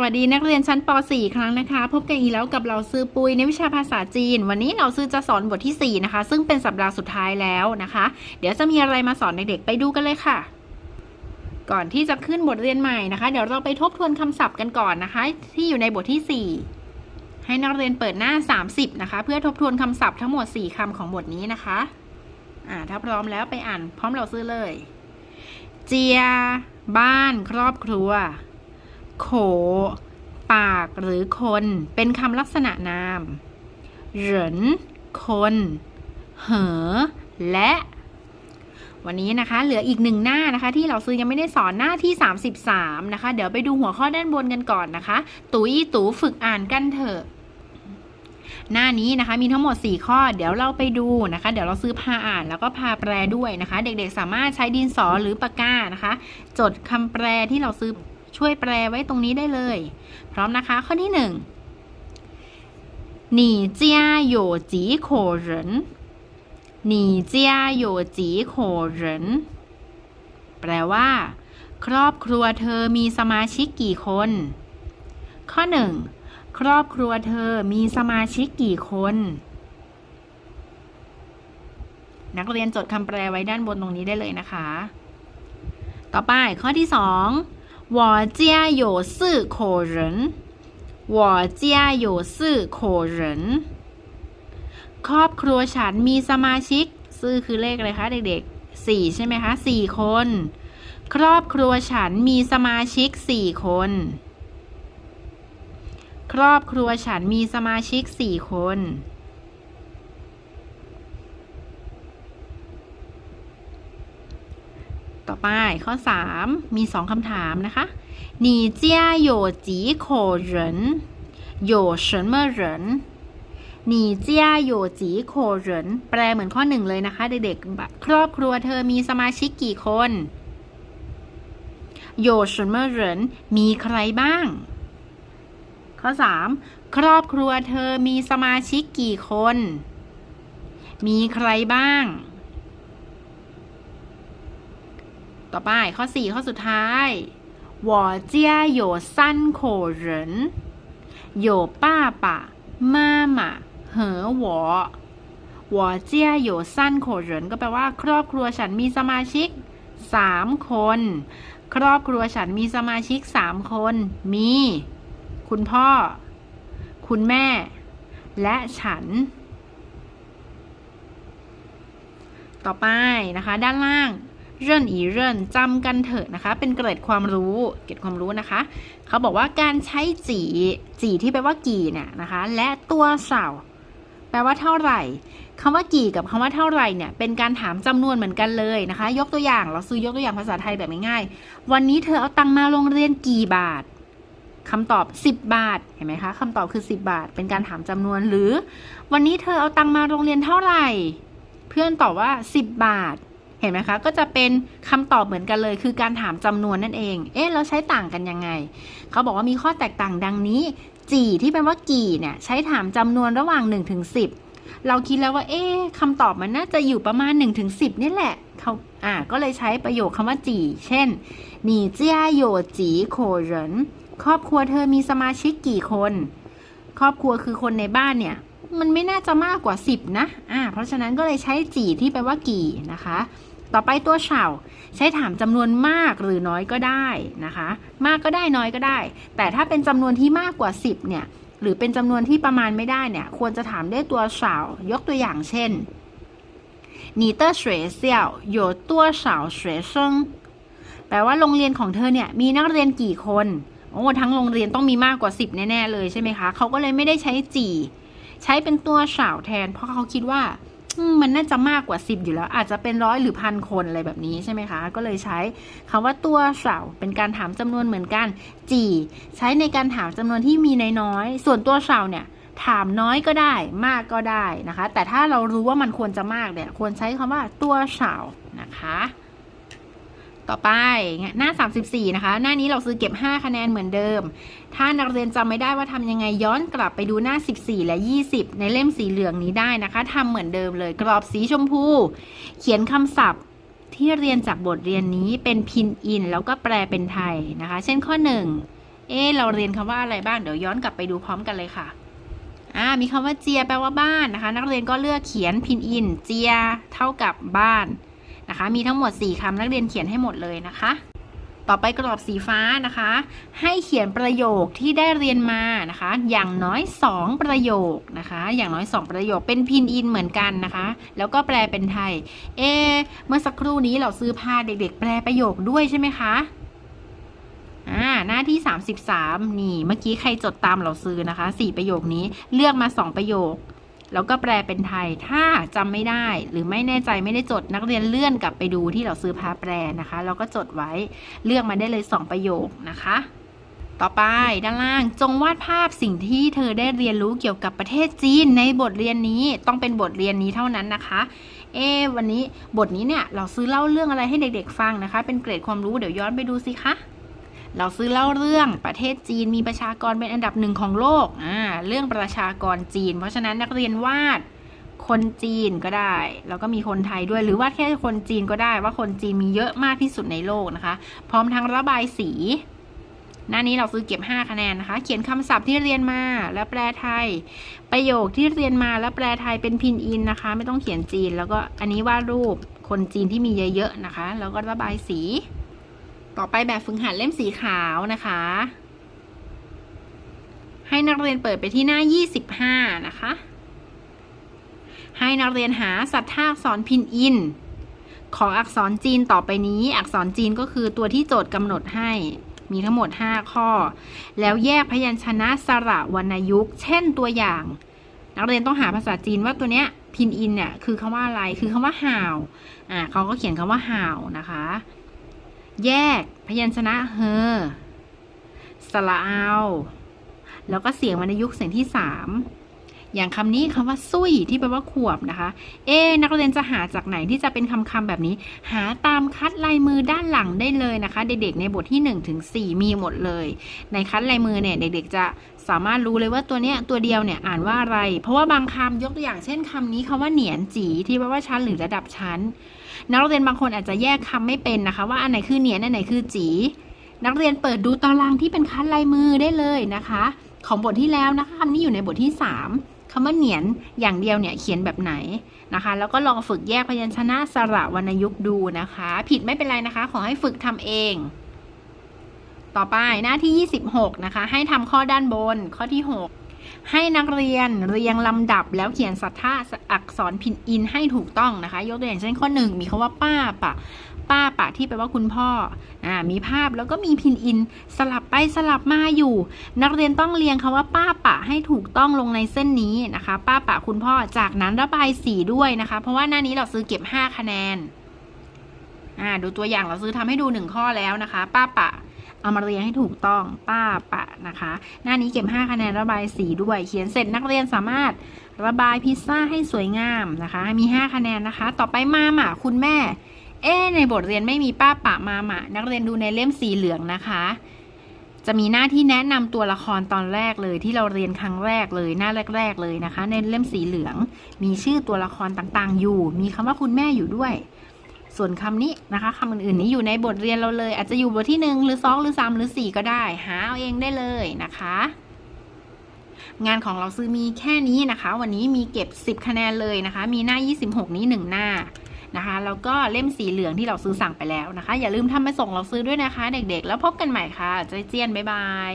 วัสดีนักเรียนชั้นป .4 ครั้งนะคะ พบกันอีกแล้วกับเราซื้อปุยในวิชาภาษาจีน วันนี้เราซื้อจะสอนบทที่ 4 นะคะ ซึ่งเป็นสัปดาห์สุดท้ายแล้วนะคะ เดี๋ยวจะมีอะไรมาสอนเด็กๆไปดูกันเลยค่ะ ก่อนที่จะขึ้นบทเรียนใหม่นะคะ เดี๋ยวเราไปทบทวนคำศัพท์กันก่อนนะคะ ที่อยู่ในบทที่ 4 ให้นักเรียนเปิดหน้า 30 นะคะ เพื่อทบทวนคำศัพท์ทั้งหมด 4คำของบทนี้นะคะอ่าถ้าพร้อมแล้วไปอ่าน พร้อมเราซื้อเลย เจีย บ้าน ครอบครัว โข ปากหรือคน เป็นคำลักษณะนามเหรินคน เหอ และ วันนี้นะคะ เหลืออีกหนึ่งหน้านะคะ ที่เราซื้อยังไม่ได้สอนหน้าที่ 33 นะคะ เดี๋ยวไปดูหัวข้อด้านบนกันก่อนนะคะตุยตูฝึกอ่านกันเถอะหน้านี้นะคะมีทั้งหมด 4 ข้อเดี๋ยวเราไปดูนะคะ เดี๋ยวเราซื้อพาอ่านแล้วก็พาแปลด้วยนะคะ เด็กๆสามารถใช้ดินสอหรือปากกานะคะ จดคำแปลที่เราซื้อ ช่วยแปลไว้ตรงนี้ได้เลย พร้อมนะคะ ข้อที่หนึ่ง你家有几口人你家有几口人แปลว่า ครอบครัวเธอมีสมาชิกกี่คน ข้อหนึ่งครอบครัวเธอมีสมาชิกกี่คน นักเรียนจดคำแปลไว้ด้านบนตรงนี้ได้เลยนะคะ ต่อไปข้อที่สอง 我家有四口人我家有四口人ครอบครัวฉันมีสมาชิกซื่อคือเลขอะไรคะเด็กๆสี่ใช่ไหมคะสี่คน ครอบครัวฉันมีสมาชิกสี่คน ครอบครัวฉันมีสมาชิกสี่คน อไปข้อ 3 มี 2คำถามนะคะ你家有几口人有什么人你家有几口人แปลเหมือนข้อหนึ่งเลยนะคะ เด็กๆ ครอบครัวเธอมีสมาชิกกี่คน有什么人มีใครบ้าง ข้อ 3 ครอบครัวเธอมีสมาชิกกี่คน มีใครบ้าง ต่อไปข้อ 4 ข้อสุดท้าย我家有三口人有爸爸妈妈和我我家有三口人ก็แปลว่า ครอบครัวฉันมีสมาชิก 3 คน ครอบครัวฉันมีสมาชิก 3 คน มี คุณพ่อ คุณแม่ และฉัน ต่อไปนะคะ ด้านล่าง เรื่นอีเรื่นจำกันเถอะนะคะ เป็นเกร็ดความรู้เกร็ดความรู้นะคะ เขาบอกว่าการใช้จีจีที่แปลว่ากี่เนี่ยนะคะ และตัวเสาแปลว่าเท่าไหร่คำว่ากี่กับคำว่าเท่าไหร่เนี่ยเป็นการถามจำนวนเหมือนกันเลยนะคะ ยกตัวอย่างเราซื้อยกตัวอย่างภาษาไทยแบบง่ายๆวันนี้เธอเอาตังมาโรงเรียนกี่บาทคำตอบ 10 บาท เห็นไหมคะคำตอบคือ 10 บาท เป็นการถามจำนวนหรือ วันนี้เธอเอาตังมาโรงเรียนเท่าไหร่ เพื่อนตอบว่า 10 บาท เห็นไหมคะ ก็จะเป็นคำตอบเหมือนกันเลย คือการถามจำนวนนั่นเอง เอ๊ะเราใช้ต่างกันยังไง เขาบอกว่ามีข้อแตกต่างดังนี้ จี่ที่แปลว่ากี่เนี่ยใช้ถามจำนวนระหว่าง1นถึงสิเราคิดแล้วว่า เอ๊ะคำตอบมันน่าจะอยู่ประมาณ1นถึงสินี่แหละเขาอ่าก็เลยใช้ประโยคคำว่าจี่ เช่นหนีเจียโยจีโคเรนครอบครัวเธอมีสมาชิกกี่คน ครอบครัวคือคนในบ้านเนี่ยมันไม่น่าจะมากกว่า 10 นะ อ่า เพราะฉะนั้นก็เลยใช้จีที่แปลว่ากี่นะคะ ต่อไปตัวเฉาใช้ถามจำนวนมากหรือน้อยก็ได้นะคะ มากก็ได้น้อยก็ได้ แต่ถ้าเป็นจำนวนที่มากกว่า 10 เนี่ย หรือเป็นจำนวนที่ประมาณไม่ได้เนี่ย ควรจะถามด้วยตัวเฉายกตัวอย่างเช่น你的学校有多少学生แปลว่าโรงเรียนของเธอเนี่ย มีนักเรียนกี่คน โอ้ ทั้งโรงเรียนต้องมีมากกว่า 10 แน่ ๆ เลยใช่ไหมคะ เขาก็เลยไม่ได้ใช้จี ใช้เป็นตัวสาวแทน เพราะเขาคิดว่า มันน่าจะมากกว่า 10 อยู่แล้ว อาจจะเป็นร้อยหรือพันคนอะไรแบบนี้ใช่ไหมคะ ก็เลยใช้คำว่าตัวเสาเป็นการถามจำนวนเหมือนกัน จีใช้ในการถามจำนวนที่มีน้อยส่วนตัวเสาเนี่ยถามน้อยก็ได้มากก็ได้นะคะ แต่ถ้าเรารู้ว่ามันควรจะมากเนี่ยควรใช้คำว่าตัวเสานะคะ ต่อไปหน้า 34 นะคะ หน้านี้เราซื้อเก็บ 5 คะแนนเหมือนเดิม ถ้านักเรียนจำไม่ได้ว่าทำยังไงย้อนกลับไปดูหน้า 14 และ 20 ในเล่มสีเหลืองนี้ได้นะคะทำเหมือนเดิมเลย กรอบสีชมพู เขียนคำศัพท์ที่เรียนจากบทเรียนนี้เป็นพินอิน แล้วก็แปลเป็นไทยนะคะ เช่นข้อ 1 เอ๊เราเรียนคำว่าอะไรบ้าง เดี๋ยวย้อนกลับไปดูพร้อมกันเลยค่ะอ่ามีคำว่าเจียแปลว่าบ้านนะคะ นักเรียนก็เลือกเขียนพินอิน เจียเท่ากับบ้าน นะคะ มีทั้งหมด 4คำนักเรียนเขียนให้หมดเลยนะคะ ต่อไปกรอบสีฟ้านะคะ ให้เขียนประโยคที่ได้เรียนมานะคะ อย่างน้อย 2 ประโยคนะคะ อย่างน้อย 2 ประโยคเป็นพินอินเหมือนกันนะคะ แล้วก็แปลเป็นไทย เอ เมื่อสักครู่นี้เราซื้อพาเด็ก ๆ แปลประโยคด้วยใช่ไหมคะอ่าหน้าที่ 33 นี่ เมื่อกี้ใครจดตามเราซื้อนะคะ 4 ประโยคนี้เลือกมา 2 ประโยค แล้วก็แปลเป็นไทย ถ้าจำไม่ได้หรือไม่แน่ใจไม่ได้จดนักเรียนเลื่อนกลับไปดูที่เราซื้อพาแปลนะคะแล้วก็จดไว้เลือกมาได้เลย 2 ประโยคนะคะ ต่อไปด้านล่างจงวาดภาพสิ่งที่เธอได้เรียนรู้เกี่ยวกับประเทศจีนในบทเรียนนี้ต้องเป็นบทเรียนนี้เท่านั้นนะคะเอวันนี้บทนี้เนี่ยเราซื้อเล่าเรื่องอะไรให้เด็กๆฟังนะคะ เป็นเกรดความรู้เดี๋ยวย้อนไปดูสิคะ เราซื้อเล่าเรื่องประเทศจีนมีประชากรเป็นอันดับหนึ่งของโลกอ่าเรื่องประชากรจีน เพราะฉะนั้นนักเรียนวาดคนจีนก็ได้ แล้วก็มีคนไทยด้วยหรือวาดแค่คนจีนก็ได้ว่าคนจีนมีเยอะมากที่สุดในโลกนะคะ พร้อมทั้งระบายสี หน้านี้เราซื้อเก็บ 5 คะแนนนะคะ เขียนคำศัพท์ที่เรียนมาแล้วแปลไทย ประโยคที่เรียนมาแล้วแปลไทยเป็นพินอินนะคะ ไม่ต้องเขียนจีน แล้วก็อันนี้วาดรูปคนจีนที่มีเยอะๆนะคะ แล้วก็ระบายสี ต่อไปแบบฝึกหัดเล่มสีขาวนะคะ ให้นักเรียนเปิดไปที่หน้า 25 นะคะ ให้นักเรียนหาสัตว์ท่าอักษรพินอิน ของอักษรจีนต่อไปนี้ อักษรจีนก็คือตัวที่โจทย์กำหนดให้ มีทั้งหมด 5 ข้อ แล้วแยกพยัญชนะสระวรรณยุกต์ เช่นตัวอย่าง นักเรียนต้องหาภาษาจีนว่าตัวเนี้ยพินอินเนี่ยคือคำว่าอะไร คือคำว่าห่าว อ่าเขาก็เขียนคำว่าห่าวนะคะ แยกพยัญชนะเฮอสระเอา แล้วก็เสียงวรรณยุกต์เสียงที่สาม อย่างคำนี้คำว่าซุยที่แปลว่าขวบนะคะ เอ๊ะนักเรียนจะหาจากไหนที่จะเป็นคำคำๆแบบนี้ หาตามคัดลายมือด้านหลังได้เลยนะคะ เด็กๆในบทที่ 1 ถึง 4 มีหมดเลย ในคัดลายมือเนี่ยเด็กๆจะสามารถรู้เลยว่าตัวเนี้ยตัวเดียวเนี่ยอ่านว่าอะไร เพราะว่าบางคำยกตัวอย่างเช่นคำนี้คำว่าเหนียนจีที่แปลว่าชั้นหรือระดับชั้น นักเรียนบางคนอาจจะแยกคำไม่เป็นนะคะ ว่าอันไหนคือเหนียนอันไหนคือจีนักเรียนเปิดดูตารางที่เป็นคัดลายมือได้เลยนะคะ ของบทที่แล้วนะคะคำนี้อยู่ในบทที่ 3 คำว่าเหนียนอย่างเดียวเนี่ยเขียนแบบไหนนะคะ แล้วก็ลองฝึกแยกพยัญชนะสระวรรณยุกต์ดูนะคะ ผิดไม่เป็นไรนะคะ ขอให้ฝึกทำเอง ต่อไปหน้าที่ 26 นะคะ ให้ทำข้อด้านบนข้อที่ 6ให้นักเรียนเรียงลำดับแล้วเขียนสัทธาอักษรพินอินให้ถูกต้องนะคะ ยกตัวอย่างเช่นข้อ1มีคำว่าป้าปะ ป้าปะที่แปลว่าคุณพ่ออ่ามีภาพแล้วก็มีพินอินสลับไปสลับมาอยู่ นักเรียนต้องเรียงคำว่าป้าปะให้ถูกต้องลงในเส้นนี้นะคะ ป้าปะคุณพ่อจากนั้นระบายสีด้วยนะคะ เพราะว่าหน้านี้เราซื้อเก็บ 5 คะแนนอ่าดูตัวอย่างเราซื้อทำให้ดูหนึ่งข้อแล้วนะคะ ป้าปะเอามาเรียงให้ถูกต้องป้าปะนะคะ หน้านี้เก็บ 5 คะแนนระบายสีด้วย เขียนเสร็จนักเรียนสามารถระบายพิซซ่าให้สวยงามนะคะ มี 5 คะแนนนะคะ ต่อไปมาหมาคุณแม่ เอ๊ในบทเรียนไม่มีป้าปะมาหมานักเรียนดูในเล่มสีเหลืองนะคะ จะมีหน้าที่แนะนำตัวละครตอนแรกเลยที่เราเรียนครั้งแรกเลยหน้าแรก ๆ เลยนะคะ ในเล่มสีเหลือง มีชื่อตัวละครต่างๆ อยู่ มีคำว่าคุณแม่อยู่ด้วย ส่วนคำนี้นะคะคำอื่นๆนี้อยู่ในบทเรียนเราเลย อาจจะอยู่บทที่หนึ่งหรือสองหรือสามหรือสี่ก็ได้ หาเอาเองได้เลยนะคะงานของเราซื้อมีแค่นี้นะคะ วันนี้มีเก็บ 10 คะแนนเลยนะคะ มีหน้า 26 นี้ 1 หน้า นะคะแล้วก็เล่มสีเหลืองที่เราซื้อสั่งไปแล้วนะคะ อย่าลืมทำไปส่งเราซื้อด้วยนะคะ เด็กๆ แล้วพบกันใหม่ค่ะใจเจียนบ๊ายบาย